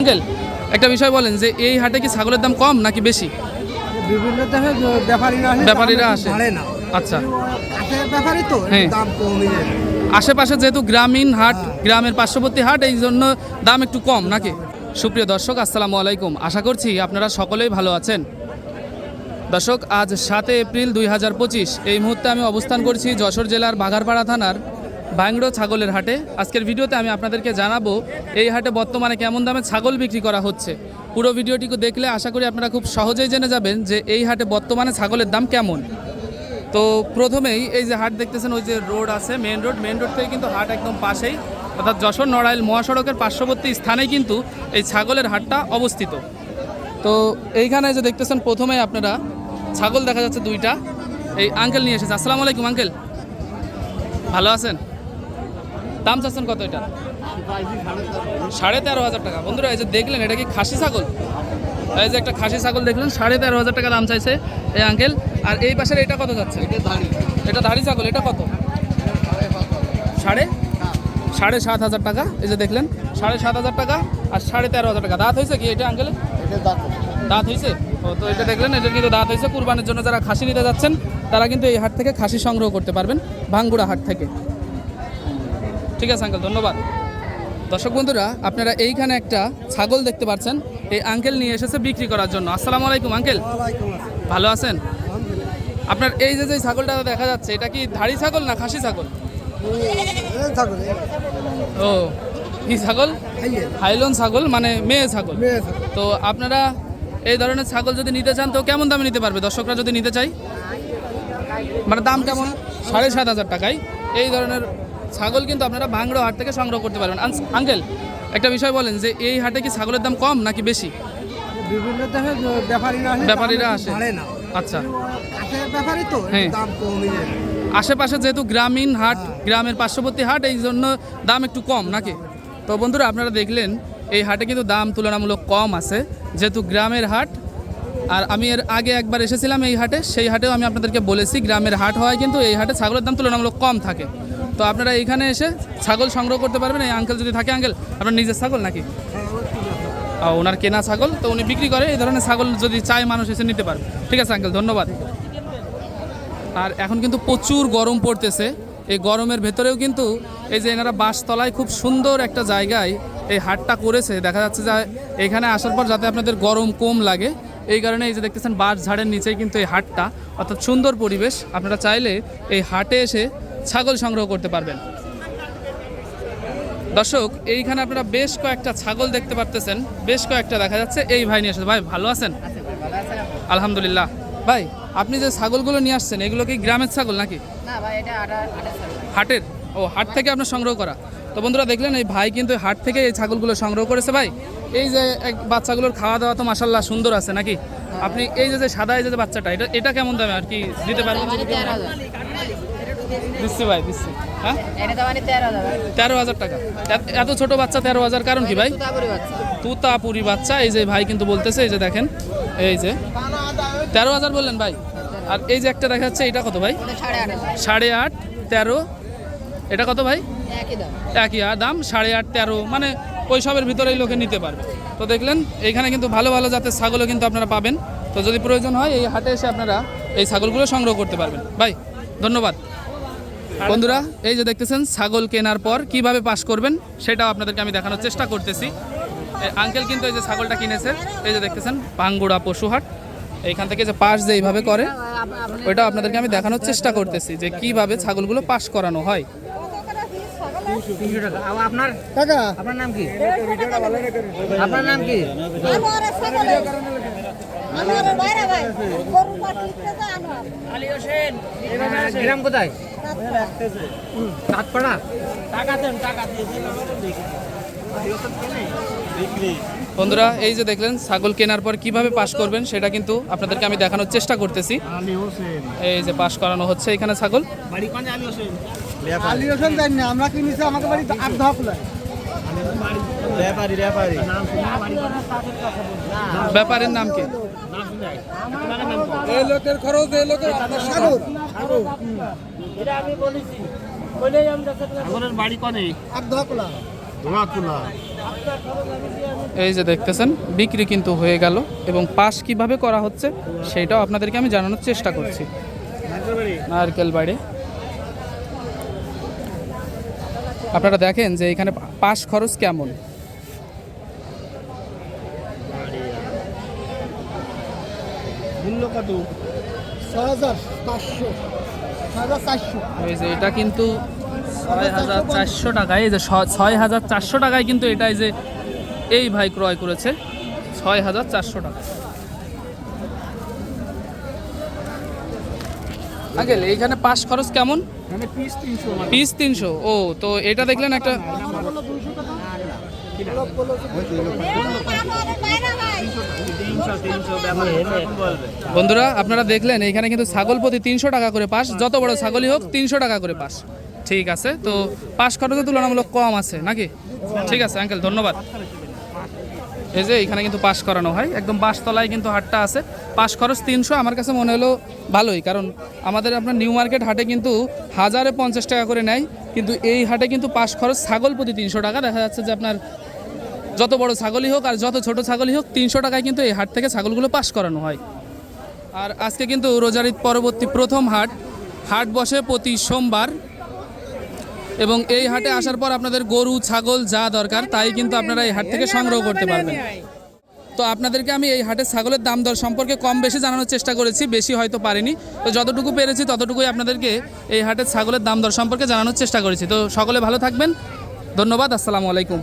Uncle একটা বিষয় বলেন যে এই হাটে কি ছাগলের দাম কম নাকি বেশি? বিভিন্ন দেশে ব্যাপারীরা আসে ব্যাপারীরা আসে। না। আচ্ছা। তো হ্যাঁ। দাম কমই যায়। আশেপাশে যেহেতু গ্রামীণ হাট গ্রামের পার্শ্ববর্তী হাট এই জন্য দাম একটু কম নাকি? সুপ্রিয় দর্শক আসসালামু আলাইকুম। আশা করছি আপনারা সকলেই ভালো আছেন। দর্শক আজ সাতে এপ্রিল দুই হাজার পঁচিশ। এই মুহূর্তে আমি অবস্থান করছি যশোর জেলার বাঘারপাড়া থানার ভাংড়ো ছাগলের হাটে। আজকের ভিডিওতে আমি আপনাদেরকে জানাব, এই হাটে বর্তমানে কেমন দামে ছাগল বিক্রি করা হচ্ছে। পুরো ভিডিওটিকে দেখলে আশা করি আপনারা খুব সহজেই জেনে যাবেন যে এই হাটে বর্তমানে ছাগলের দাম কেমন। তো প্রথমেই এই যে হাট দেখতেছেন, ওই যে রোড আছে মেন রোড মেন রোড থেকে কিন্তু হাট একদম পাশেই। অর্থাৎ যশোর নড়াইল মহাসড়কের পার্শ্ববর্তী স্থানেই কিন্তু এই ছাগলের হাটটা অবস্থিত। তো এইখানে যে দেখতেছেন, প্রথমেই আপনারা ছাগল দেখা যাচ্ছে দুইটা। এই আঙ্কেল নিয়ে এসেছে। আসসালামু আলাইকুম আঙ্কেল ভালো আছেন? দাম চাচ্ছেন কত এটা? সাড়ে তেরো হাজার টাকা। বন্ধুরা, এই যে দেখলেন, এটা কি খাসি ছাগল? এই যে একটা খাসি ছাগল দেখলেন, সাড়ে তেরো হাজার টাকা দাম চাইছে এই আঙ্কেল আর এই পাশের এটা কত যাচ্ছে? এটা ধাড়ি ছাগল, এটা কত? সাড়ে? সাড়ে সাত হাজার টাকা, এই যে দেখলেন, সাড়ে সাত হাজার টাকা আর সাড়ে তেরো হাজার টাকা। দাঁত হয়েছে কি এটা আঙ্কেল দাঁত হয়েছে? ও, তো এটা দেখলেন এটা কিন্তু দাঁত হয়েছে। কুরবানির জন্য যারা খাসি নিতে যাচ্ছেন, তারা কিন্তু এই হাট থেকে খাসি সংগ্রহ করতে পারবেন, ভাঙ্গুড়া হাট থেকে। ঠিক আছে আঙ্কেল ধন্যবাদ। দর্শক বন্ধুরা আপনারা এইখানে একটা ছাগল দেখতে পাচ্ছেন। এই আঙ্কেল নিয়ে এসেছে বিক্রি করার জন্য। আসসালামু আলাইকুম আঙ্কেল ভালো আছেন? আপনার এই যে যে ছাগলটা দেখা যাচ্ছে এটা কি ধাড়ি ছাগল না খাসি ছাগল? ও কি ছাগল? হাইলন ছাগল মানে মেয়ে ছাগল। তো আপনারা এই ধরনের ছাগল যদি নিতে চান তো কেমন দামে নিতে পারবে? দর্শকরা যদি নিতে চাই। মানে দাম কেমন? সাড়ে সাত হাজার টাকায়। এই ধরনের ছাগল কিন্তু আপনারা ভাঙড়ো হাট থেকে সংগ্রহ করতে পারবেন। আঙ্কেল একটা বিষয় বলেন যে এই হাটে কি ছাগলের দাম কম নাকি বেশি? বিভিন্ন ব্যাপারীরা ব্যাপারীরা আসে। না। আচ্ছা। তো হ্যাঁ। দাম কমই আশেপাশে যেহেতু গ্রামীণ হাট গ্রামের পার্শ্ববর্তী হাট এই জন্য দাম একটু কম নাকি? তো বন্ধুরা আপনারা দেখলেন এই হাটে কিন্তু দাম তুলনামূলক কম আছে। যেহেতু গ্রামের হাট আর আমি এর আগে একবার এসেছিলাম এই হাটে সেই হাটেও আমি আপনাদেরকে বলেছি গ্রামের হাট হওয়ায় কিন্তু এই হাটে ছাগলের দাম তুলনামূলক কম থাকে। তো আপনারা এইখানে এসে ছাগল সংগ্রহ করতে পারবেন। এই আঙ্কেল যদি থাকে আঙ্কেল আপনার নিজের ছাগল নাকি? ওনার কেনা ছাগল। তো উনি বিক্রি করে, এই ধরনের ছাগল যদি চায়, মানুষ এসে নিতে পারবে। ঠিক আছে আঙ্কেল ধন্যবাদ। আর এখন কিন্তু প্রচুর গরম পড়তেছে। এই গরমের ভেতরেও কিন্তু এই যে এনারা বাসতলায় খুব সুন্দর একটা জায়গায় এই হাটটা করেছে। দেখা যাচ্ছে যে এখানে আসার পর যাতে আপনাদের গরম কম লাগে। এই কারণে এই যে দেখতেছেন, বাঁশ ঝাড়ের নিচেই কিন্তু এই হাটটা। অর্থাৎ সুন্দর পরিবেশ। আপনারা চাইলে এই হাটে এসে ছাগল সংগ্রহ করতে পারবেন। দর্শক এইখানে আপনারা বেশ কয়েকটা ছাগল দেখতে পারতেছেন। বেশ কয়েকটা দেখা যাচ্ছে। এই ভাই নিয়ে এসেছে ভাই ভালো আছেন? আলহামদুলিল্লাহ। ভাই আপনি যে ছাগলগুলো নিয়ে আসছেন এগুলো কি গ্রামের ছাগল নাকি। হাটের? ও হাট থেকে আপনার সংগ্রহ করা। তো বন্ধুরা দেখলেন এই ভাই কিন্তু হাট থেকে এই ছাগলগুলো সংগ্রহ করেছে ভাই। এই যে এক বাচ্চাগুলোর খাওয়া দাওয়া তো মাসাল্লাহ সুন্দর আছে নাকি? আপনি এই যে যে সাদা এই যে বাচ্চাটা এটা এটা কেমন দামে আর কি দিতে পারবেন? দিচ্ছি ভাই দিচ্ছি। হ্যাঁ? মানে তেরো হাজার। টাকা। এত- ছোট বাচ্চা তেরো হাজার কারণ কি ভাই? তুতাপুরি বাচ্চা। বাচ্চা। এই যে ভাই কিন্তু বলতেছে এই যে দেখেন এই যে। তেরো হাজার বললেন ভাই? আর এই যে একটা দেখা যাচ্ছে এটা কত ভাই? সাড়ে আট তেরো। এটা কত ভাই? একই একই আর দাম সাড়ে আট তেরো। মানে ওই সবের ভিতরেই লোকে নিতে পারবে। তো দেখলেন এইখানে কিন্তু ভালো ভালো জাতের ছাগলও কিন্তু আপনারা পাবেন। তো যদি প্রয়োজন হয় এই হাটে এসে আপনারা এই ছাগলগুলো সংগ্রহ করতে পারবেন। ভাই ধন্যবাদ। বন্ধুরা, এই যে দেখতেছেন, ছাগল কেনার পর কীভাবে পাশ করবেন সেটাও আপনাদেরকে আমি দেখানোর চেষ্টা করতেছি। আঙ্কেল কিন্তু এই যে ছাগলটা কিনেছে, এই যে দেখতেছেন পাঙ্গুড়া পশুহাট। এইখান থেকে যে পাশ যে এইভাবে করে ওইটা আপনাদেরকে আমি দেখানোর চেষ্টা করতেছি যে কীভাবে ছাগলগুলো পাশ করানো হয়। তিনশো টাকা। আর আপনার? কাকা আপনার নাম কি? আপনার নাম কি? আমার ছাগলে আমার বাইরে ভাই গরু পাঠিয়ে বন্ধুরা এই যে দেখলেন ছাগল কেনার পর কীভাবে পাস করবেন সেটা কিন্তু আপনাদেরকে আমি দেখানোর চেষ্টা করতেছি। এই যে পাস করানো হচ্ছে এখানে ছাগল। আমরা কিনেছি বাড়ি আট ব্যাপারের নাম কি? এই লোকের খরচ এই লোকের সাগর এটা আমি বলেছি। সাগরের বাড়ি কনে? আট এই যে দেখতেছেন বিক্রি কিন্তু হয়ে গেল এবং পাস কীভাবে করা হচ্ছে সেটাও আপনাদেরকে আমি জানানোর চেষ্টা করছি। নারকেল বাড়ি। আপনারা দেখেন যে এখানে পাস খরচ কেমন? এই যে এটা কিন্তু ছয় হাজার চারশো টাকায় এই যে ছয় হাজার চারশো টাকায় কিন্তু এটাই যে এই ভাই ক্রয় করেছে ছয় হাজার চারশো টাকা আঙ্কেল এইখানে পাস খরচ কেমন? পিস তিনশো ও তো এটা দেখলেন একটা বন্ধুরা আপনারা দেখলেন এখানে কিন্তু ছাগল প্রতি তিনশো টাকা করে পাস যত বড় ছাগলই হোক তিনশো টাকা করে পাস ঠিক আছে, তো পাস খরচের তুলনামূলক কম আছে, নাকি? ঠিক আছে আঙ্কেল ধন্যবাদ। এই যে এখানে কিন্তু পাস করানো হয়, একদম বাসতলায় কিন্তু হাটটা আছে। পাস খরচ তিনশো, আমার কাছে মনে হলো ভালোই, কারণ আমাদের আপনার নিউ মার্কেট হাটে কিন্তু হাজারে পঞ্চাশ টাকা করে নেয়, কিন্তু এই হাটে কিন্তু পাস খরচ ছাগল প্রতি তিনশো টাকা। দেখা যাচ্ছে যে আপনার যত বড় ছাগলই হোক আর যত ছোট ছাগলই হোক, তিনশো টাকায় কিন্তু এই হাট থেকে ছাগলগুলো পাস করানো হয়। আর আজকে কিন্তু রোজার ঈদ পরবর্তী প্রথম হাট। হাট বসে প্রতি সোমবার এবং এই হাটে আসার পর আপনাদের গরু, ছাগল যা দরকার, তাই কিন্তু আপনারা এই হাট থেকে সংগ্রহ করতে পারবেন। তো আপনাদেরকে আমি এই হাটের ছাগলের দাম দর সম্পর্কে কম বেশি জানানোর চেষ্টা করেছি, বেশি হয়তো পারিনি। তো যতটুকু পেরেছি ততটুকুই আপনাদেরকে এই হাটের ছাগলের দাম দর সম্পর্কে জানানোর চেষ্টা করেছি। তো সকলে ভালো থাকবেন। ধন্যবাদ, আসসালামু আলাইকুম।